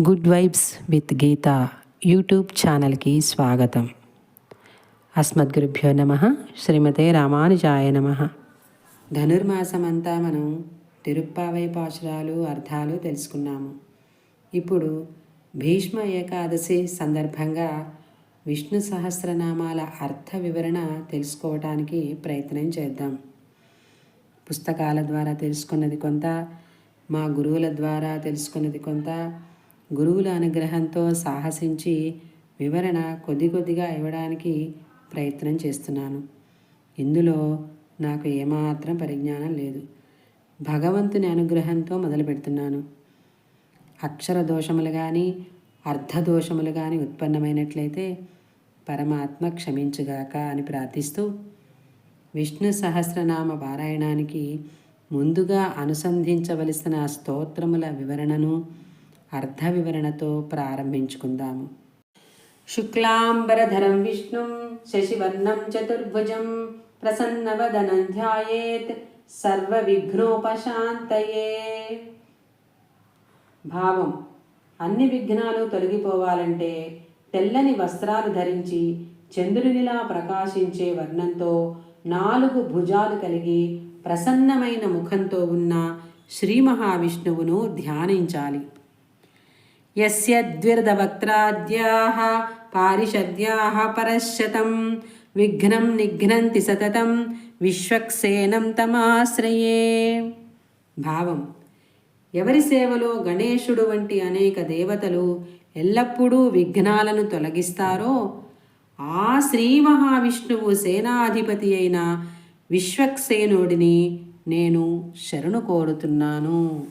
Good vibes with Geetha YouTube ఛానల్కి స్వాగతం. అస్మద్గురుభ్యో నమ. శ్రీమతే రామానుజాయ నమ. ధనుర్మాసమంతా మనం తిరుప్పావై పాశురాలు అర్థాలు తెలుసుకున్నాము. ఇప్పుడు భీష్మ ఏకాదశి సందర్భంగా విష్ణు సహస్రనామాల అర్థ వివరణ తెలుసుకోవటానికి ప్రయత్నం చేద్దాం. పుస్తకాల ద్వారా తెలుసుకున్నది కొంత మా గురువుల ద్వారా తెలుసుకున్నది కొంత గురువుల అనుగ్రహంతో సాహసించి వివరణ కొద్ది కొద్దిగా ఇవ్వడానికి ప్రయత్నం చేస్తున్నాను. ఇందులో నాకు ఏమాత్రం పరిజ్ఞానం లేదు. భగవంతుని అనుగ్రహంతో మొదలు పెడుతున్నాను. అక్షర దోషములు కానీ అర్ధదోషములు కానీ ఉత్పన్నమైనట్లయితే పరమాత్మ క్షమించుగాక అని ప్రార్థిస్తూ విష్ణు సహస్రనామ పారాయణానికి ముందుగా అనుసంధించవలసిన స్తోత్రముల వివరణను అర్థ వివరణతో ప్రారంభించుకుందాము. శుక్లాంబరధరం విష్ణుం శశివర్ణం చతుర్భుజం ప్రసన్నవదనం ధ్యాయేత్ సర్వవిఘ్నోపశాంతయే. భావం అన్ని విఘ్నాలు తొలగిపోవాలంటే తెల్లని వస్త్రాలు ధరించి చంద్రునిలా ప్రకాశించే వర్ణంతో నాలుగు భుజాలు కలిగి ప్రసన్నమైన ముఖంతో ఉన్న శ్రీ మహావిష్ణువును ధ్యానించాలి. యస్య ద్విర్దవక్త్రాద్యాः పారిషద్యాः పరశతం విఘ్నం నిఘ్నంతి సతతం. విశ్వక్సేనం తమాశ్రయే. భావం. ఎవరి సేవలో గణేశుడు వంటి అనేక దేవతలు ఎల్లప్పుడూ విఘ్నాలను తొలగిస్తారో ఆ శ్రీ మహావిష్ణువు సేనాధిపతి అయిన విశ్వక్సేనుడిని నేను శరణు కోరుతున్నాను.